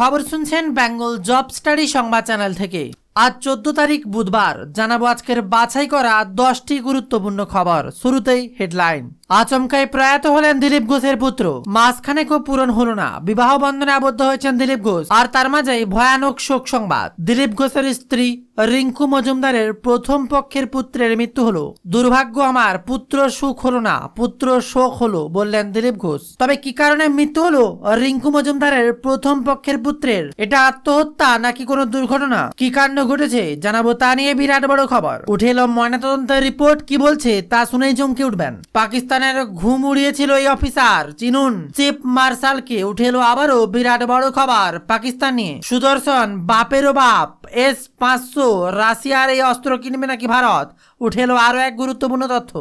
খবর শুনছেন Bengal job study সংবাদ চ্যানেল থেকে। আজ চোদ্দ তারিখ বুধবার জানাব আজকের বাছাই করা দশটি গুরুত্বপূর্ণ খবর। শুরুতেই হেডলাইন। আচমকায় প্রয়াত হলেন দিলীপ ঘোষের পুত্র। মাঝখানে খুব পূরণ হলো না। বিবাহ বন্ধনে আবদ্ধ হয়েছেন দিলীপ ঘোষ। আর তার মাঝেই ভয়ানক শোক সংবাদ। দিলীপ ঘোষের স্ত্রী রিঙ্কু মজুমদারের প্রথম পক্ষের পুত্রের মৃত্যু হলো। দুর্ভাগ্য আমার, পুত্র সুখ হলো না, পুত্র শোক হলো, বললেন দিলীপ ঘোষ। তবে কি কারণে মৃত্যু হলো? রিঙ্কু মজুমদারের প্রথম পক্ষের পুত্রের। এটা আত্মহত্যা নাকি কোনো দুর্ঘটনা? কি কাণ্ড ঘটেছে? জানাব তা নিয়ে বিরাট বড় খবর। উঠে এলো ময়নাতদন্তের রিপোর্ট, কি বলছে তা শুনেই চমকে উঠবেন। পাকিস্তানের ঘুম উড়িয়েছিল এই অফিসার, চিনুন। চিফ মার্শালকে উঠে এলো আবারও বিরাট বড় খবর পাকিস্তান নিয়ে। সুদর্শন, বাপেরও বাপ। এস পাঁচশো রাশিয়ার এই অস্ত্র কিনবে নাকি ভারত? উঠে এলো আরও এক গুরুত্বপূর্ণ তথ্য।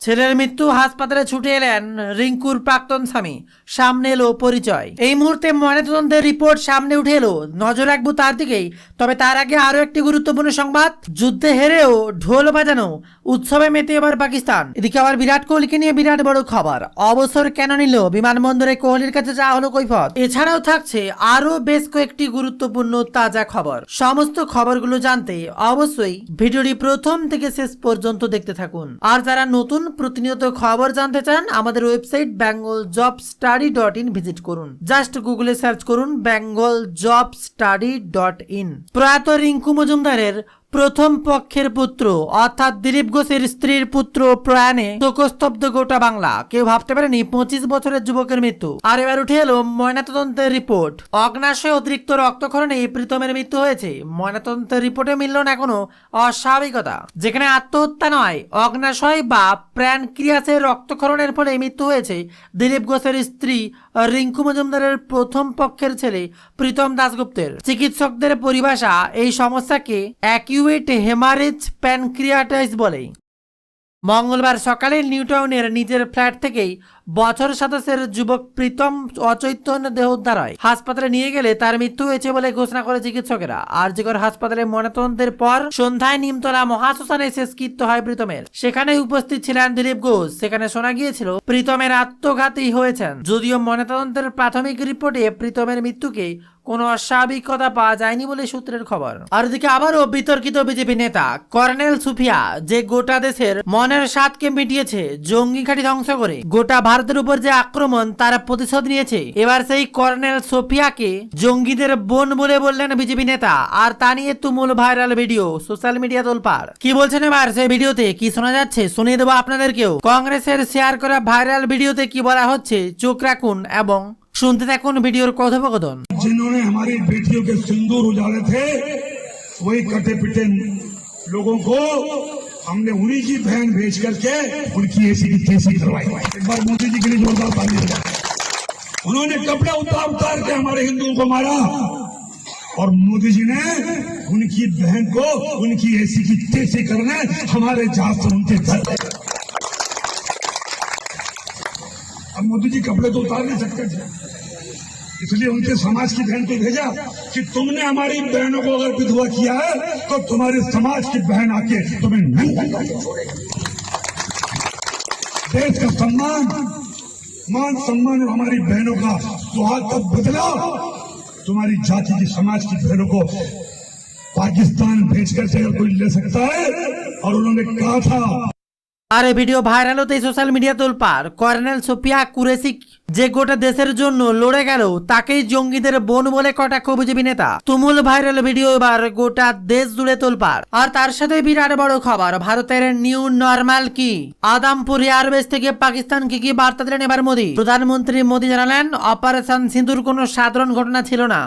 ছেলের মৃত্যু হাসপাতালে ছুটে এলেন রিঙ্কুর প্রাক্তন স্বামী। সামনে এলো পরিচয়। এই মুহূর্তে ময়নাতদন্তের রিপোর্ট সামনে উঠে এলো। নজর রাখব তার দিকেই। তবে তার আগে আরও একটি গুরুত্বপূর্ণ সংবাদ। যুদ্ধে হেরেও ঢোল বাজানো উৎসবে মেতে এবার পাকিস্তান। এদিকে আবার বিরাট কোহলিকে নিয়ে বিরাট বড় খবর। অবসর কেন নিল বিমানবন্দরে? কোহলির কাছে যা হলো কৈফত। এছাড়াও থাকছে আরও বেশ কয়েকটি গুরুত্বপূর্ণ তাজা খবর। সমস্ত খবরগুলো জানতে অবশ্যই ভিডিওটি প্রথম থেকে শেষ পর্যন্ত দেখতে থাকুন। আর যারা নতুন প্রতিনিয়ত খবর জানতে চান, আমাদের website Bengal job study dot in visit করুন। জাস্ট গুগলে সার্চ করুন Bengal job study dot in প্রয়াত রিঙ্কু মজুমদারের প্রথম পক্ষের পুত্র, অর্থাৎ দিলীপ ঘোষের স্ত্রীর পুত্র প্রয়াণে শোকস্তব্ধ গোটা বাংলা। কেউ ভাবতে পারেনি পঁচিশ বছরের যুবকের মৃত্যু। আর এবার উঠে এলো ময়নাতদন্তের রিপোর্ট। অগ্নাশয়ে অতিরিক্ত রক্তক্ষরণে প্রীতমের মৃত্যু হয়েছে। ময়নাতদন্তের রিপোর্টে মিলল না কোনো অস্বাভাবিকতা। যেখানে আত্মহত্যা নয়, অগ্নাশয় বা প্রাণক্রিয়াসের রক্তক্ষরণের ফলে মৃত্যু হয়েছে দিলীপ ঘোষের স্ত্রী রিঙ্কু মজুমদারের প্রথম পক্ষের ছেলে প্রীতম দাসগুপ্তের চিকিৎসকদের পরিভাষা এই সমস্যাকে অ্যাকিউয়েট হেমারেজ প্যানক্রিয়াটাইস বলে মঙ্গলবার সকালে নিউটাউনের নিজের ফ্ল্যাট থেকেই বছর সাতাশের যুবক প্রীতম অচৈতন্য দেহ উদ্ধার হয় হাসপাতালে নিয়ে গেলে তার মৃত্যু হয়েছে বলে ঘোষণা করে চিকিৎসকেরা। আরজিকর হাসপাতালে ময়নাতদন্তের পর সন্ধ্যায় নিমতলা মহাশ্মশানে শেষকৃত্য হয় প্রীতমের। সেখানে উপস্থিত ছিলেন দিলীপ ঘোষ। সেখানে শোনা গিয়েছিল, প্রীতমের আত্মঘাতী হয়েছেন। যদিও ময়নাতদন্তের প্রাথমিক রিপোর্টে প্রীতমের মৃত্যুকে কোনো অস্বাভাবিকতা পাওয়া যায়নি বলে সূত্রের খবর। আর এদিকে আবারও বিতর্কিত বিজেপি নেতা কর্নেল সুফিয়া যে গোটা দেশের মনের স্বাদকে মিটিয়েছে জঙ্গি ঘাঁটি ধ্বংস করে গোটা ভারতের উপর যে আক্রমণ তারা প্রতিশোধ নিয়েছে এবার সেই কর্নেল সোফিয়াকে জঙ্গিদের বোন বলে বললেন বিজেপি নেতা আর তা নিয়ে তুমুল ভাইরাল ভিডিও সোশ্যাল মিডিয়া তোলপাড় কি বলছেন এবার সেই ভিডিওতে কি শোনা যাচ্ছে শুনিয়ে দেবো আপনাদেরকেও কংগ্রেসের শেয়ার করা ভাইরাল ভিডিওতে কি বলা হচ্ছে চোখ রাখুন এবং শুনতে থাকুন ভিডিওর কথোপকথন जिन्होंने हमारी बेटियों के सिंदूर उजाले थे वही कटे पिटे लोगों को हमने उन्हीं की बहन भेज करके उनकी ऐसी की तैसी करवाई एक बार मोदी जी के लिए जोरदार ताली उन्होंने कपड़े उतार उतार के हमारे हिंदुओं को मारा और मोदी जी ने उनकी बहन को उनकी ऐसी की तैसी करने हमारे जहाज़ से उनके घर अब मोदी जी कपड़े तो उतार नहीं सकते। थे इसलिए उनके समाज की बहन को भेजा कि तुमने हमारी बहनों को अगर विधवा किया है तो तुम्हारे समाज की बहन आके तुम्हें नहीं देश का सम्मान, मान सम्मान और हमारी बहनों का तो आज तक बदला तुम्हारी जाति की समाज की बहनों को पाकिस्तान भेज कर अगर कोई ले सकता है, और उन्होंने कहा था, अरे वीडियो वायरल होते सोशल मीडिया तुल पर। कर्नल सुफिया कुरेसी যে গোটা দেশের জন্য লড়ে গেল, তাকেই জঙ্গিদের বোন বলে কটাক্ষ বিজেপি নেতা। তুমুল ভাইরাল ভিডিও এবার গোটা দেশ জুড়ে তোলপার আর তার সাথে বিরাট বড় খবর, ভারতের নিউ নর্মাল কি? আদামপুর এয়ারবেস থেকে পাকিস্তান কি কি বার্তা দিলেন এবার মোদী? প্রধানমন্ত্রী মোদী জানালেন, অপারেশন সিঁদুর কোনো সাধারণ ঘটনা ছিল না।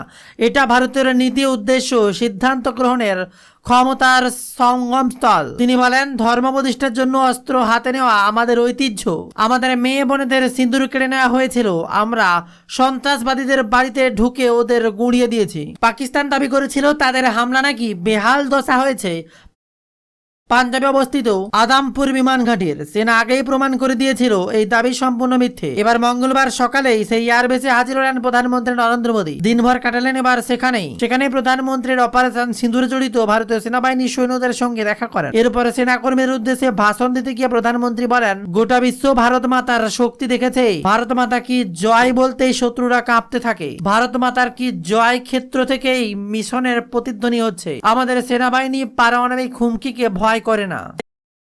এটা ভারতের নীতি উদ্দেশ্য, সিদ্ধান্ত গ্রহণের ক্ষমতার সঙ্গমস্থল। তিনি বলেন ধর্ম প্রতিষ্ঠার জন্য অস্ত্র হাতে নেওয়া আমাদের ঐতিহ্য। আমাদের মেয়ে বোনেদের সিঁদুর কেড়ে নেওয়া হয়েছিল। আমরা সন্ত্রাসবাদীদের বাড়িতে ঢুকে ওদের গুঁড়িয়ে দিয়েছি। পাকিস্তান দাবি করেছিল, তাদের হামলা নাকি বেহাল দশা হয়েছে। পাঞ্জাবে অবস্থিত আদামপুর বিমান ঘাটির সেনা আগেই প্রমাণ করে দিয়েছিল এই দাবি সম্পূর্ণ মিথ্যে। এবার মঙ্গলবার সকালেই সেই এয়ারবেসে হাজির হলেন প্রধানমন্ত্রী নরেন্দ্র মোদী। দিনভর কাটালেন এবার সেখানেই। সেখানে প্রধানমন্ত্রীর অপারেশন সিঁদুরে জড়িত ভারতীয় সেনাবাহিনীর সৈন্যদের সঙ্গে দেখা করেন। এরপরে সেনাকর্মীর উদ্দেশ্যে ভাষণ দিতে গিয়ে প্রধানমন্ত্রী বলেন, গোটা বিশ্ব ভারত মাতার শক্তি দেখেছে। ভারত মাতা কি জয় বলতেই শত্রুরা কাঁপতে থাকে। ভারত মাতার কি জয় ক্ষেত্র থেকেই মিশনের প্রতিধ্বনি হচ্ছে। আমাদের সেনাবাহিনী পারমাণবিক হুমকিকে ভয় করে না।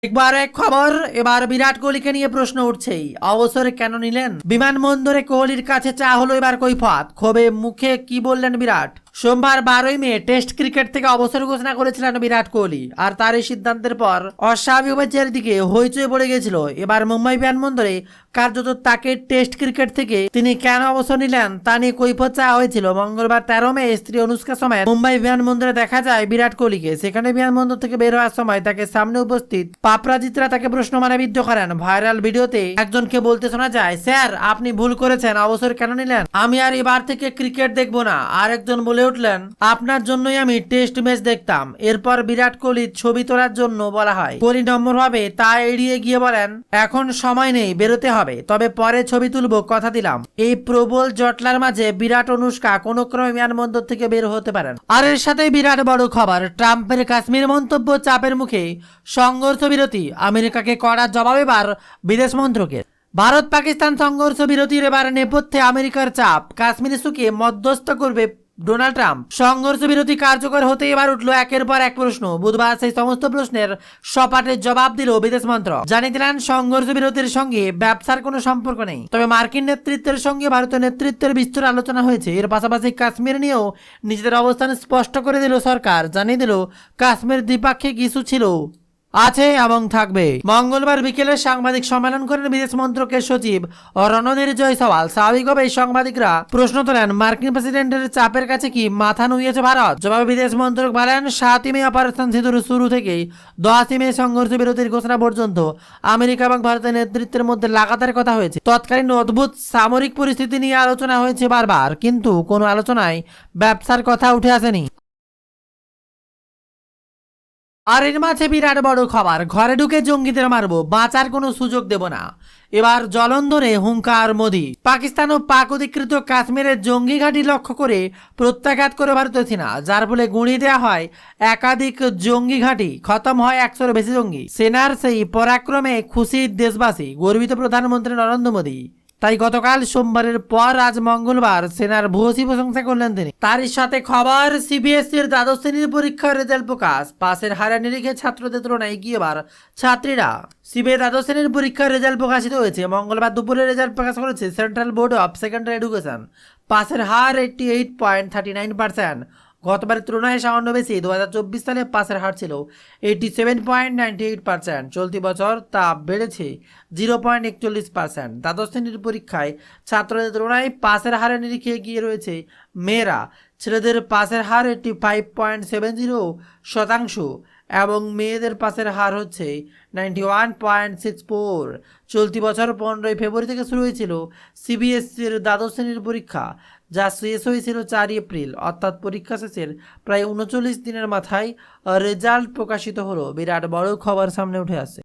একবার এক খবর, এবার বিরাট কোহলিকে নিয়ে প্রশ্ন উঠছেই। অবসরে কেন নিলেন? বিমানবন্দরে কোহলির কাছে চা হলো এবার কৈফাত। ক্ষোভে মুখে কি বললেন বিরাট? সোমবার বারোই মে, টেস্ট ক্রিকেট থেকে অবসর ঘোষণা করেছিলেন বিরাট কোহলি। আর তার এই সিদ্ধান্তের পর অস্বাভাবিক চারিদিকে হইচই পড়ে গেছিল। এবার মুম্বাই বিমানবন্দরে কার্যত তাকে টেস্ট ক্রিকেট থেকে তিনি কেন অবসর নিলেন তা নিয়ে কৈফত চাওয়া হয়েছিল। মঙ্গলবার তেরো মে স্ত্রী অনুষ্কা সময় মুম্বাই বিমানবন্দরে দেখা যায় বিরাট কোহলিকে। সেখানে বিমানবন্দর থেকে বের হওয়ার সময় তাকে সামনে উপস্থিত পাপরাজিতরা তাকে প্রশ্ন মানে বিদ্ধ করেন। ভাইরাল ভিডিওতে একজনকে বলতে শোনা যায়, স্যার, আপনি ভুল করেছেন, অবসর কেন নিলেন? আমি আর এবার থেকে ক্রিকেট দেখব না। আরেকজন বলে উঠলেন, আপনার জন্যই আমি টেস্ট ম্যাচ দেখতাম। এরপর বিরাট কোহলির ছবি তোলার জন্য বলা হয়। কোহলি নম্বর হবে তা এড়িয়ে গিয়ে বলেন, এখন সময় নেই, বেরোতে হবে। তবে পরে ছবি তুলবো, কথা দিলাম। এই প্রবল জটলার মাঝে বিরাট অনুষ্কা কোনো ক্রমে বিমানবন্দর থেকে বের হতে পারেন আর এর সাথে বিরাট বড় খবর, ট্রাম্পের কাশ্মীর মন্তব্য চাপের মুখে সংঘর্ষ বিরতি, আমেরিকাকে কড়া জবাব এবার বিদেশ মন্ত্রকের। ভারত পাকিস্তান সংঘর্ষ বিরতির এবার নেপথ্যে আমেরিকার চাপ, কাশ্মীর ইস্যুকে মধ্যস্থ করবে ডোনাল্ড ট্রাম্প। সংঘর্ষ বিরতি কার্যকর হতে এবার উঠল একের পর এক প্রশ্ন। বুধবার সেই সমস্ত প্রশ্নের সপাটে জবাব দিল বিদেশ মন্ত্রক। জানিয়ে দিলেন, সংঘর্ষ বিরতির সঙ্গে ব্যবসার কোনো সম্পর্ক নেই। তবে মার্কিন নেতৃত্বের সঙ্গে ভারতীয় নেতৃত্বের বিস্তর আলোচনা হয়েছে। এর পাশাপাশি কাশ্মীর নিয়েও নিজেদের অবস্থান স্পষ্ট করে দিল সরকার। জানিয়ে দিল, কাশ্মীর দ্বিপাক্ষিক ইস্যু ছিল। আছে এবং থাকবে। মঙ্গলবার বিকেলে সাংবাদিক সম্মেলন করেন বিদেশ মন্ত্রকের সচিব রণধীর জয়সওয়াল স্বাভাবিকভাবেই সাংবাদিকরা প্রশ্ন তোলেন, মার্কিন প্রেসিডেন্টের চাপের কাছে কি মাথা নুইয়েছে ভারত? জবাবে বিদেশ মন্ত্রক বলেন, সাতই মে অপারেশন সিঁদুর শুরু থেকেই দশই মে সংঘর্ষ বিরতির ঘোষণা পর্যন্ত আমেরিকা এবং ভারতের নেতৃত্বের মধ্যে লাগাতার কথা হয়েছে। তৎকালীন অদ্ভুত সামরিক পরিস্থিতি নিয়ে আলোচনা হয়েছে বারবার, কিন্তু কোনো আলোচনায় ব্যবসার কথা উঠে আসেনি। আর এর মাঝে বিরাট বড় খবর, ঘরে ঢুকে জঙ্গিদের মারবো, বাঁচার কোনো সুযোগ দেব না। এবার জলন্ধরে হুঙ্কার মোদি। পাকিস্তান ও পাক অধিকৃত কাশ্মীরের জঙ্গি ঘাঁটি লক্ষ্য করে প্রত্যাঘাত করে ভারতীয় সেনা, যার ফলে গুঁড়িয়ে দেওয়া হয় একাধিক জঙ্গি ঘাঁটি, খতম হয় একশোর বেশি জঙ্গি। সেনার সেই পরাক্রমে খুশি দেশবাসী, গর্বিত প্রধানমন্ত্রী নরেন্দ্র মোদী। তাই গতকাল সোমবারের পর আজ মঙ্গলবার সেনার ভূয়সী প্রশংসা করলেন তিনি। তারই সাথে খবর সিবিএসসির দ্বাদশ শ্রেণির পরীক্ষার রেজাল্ট প্রকাশ। পাশের হারে নিরিখে ছাত্রদের তুলনায় এগিয়েবার ছাত্রীরা। সিবিএ দ্বাদশ শ্রেণির পরীক্ষার রেজাল্ট প্রকাশিত হয়েছে। মঙ্গলবার দুপুরে রেজাল্ট প্রকাশ করেছে central board of secondary education. পাশের হার eighty eight point thirty nine percent গতবারের তুলনায় সামান্য বেশি দু হাজার চব্বিশ সালে পাসের হার ছিল eighty seven point ninety eight percent চলতি বছর তা বেড়েছে জিরো পয়েন্ট একচল্লিশ পার্সেন্ট দ্বাদশ শ্রেণির পরীক্ষায় ছাত্রদের তুলনায় পাসের হারে নিরিখে এগিয়ে রয়েছে মেয়েরা। ছেলেদের পাসের হার eighty five point seven zero শতাংশ এবং মেয়েদের পাসের হার হচ্ছে ninety one point six four চলতি বছর পনেরোই ফেব্রুয়ারি থেকে শুরু হয়েছিল সিবিএসসির দ্বাদশ শ্রেণির পরীক্ষা। যা শেষ হয়েছিল চার এপ্রিল, অর্থাৎ পরীক্ষা শেষের প্রায় উনচল্লিশ দিনের মাথায় রেজাল্ট প্রকাশিত হলো। বিরাট বড় খবর সামনে উঠে আসে।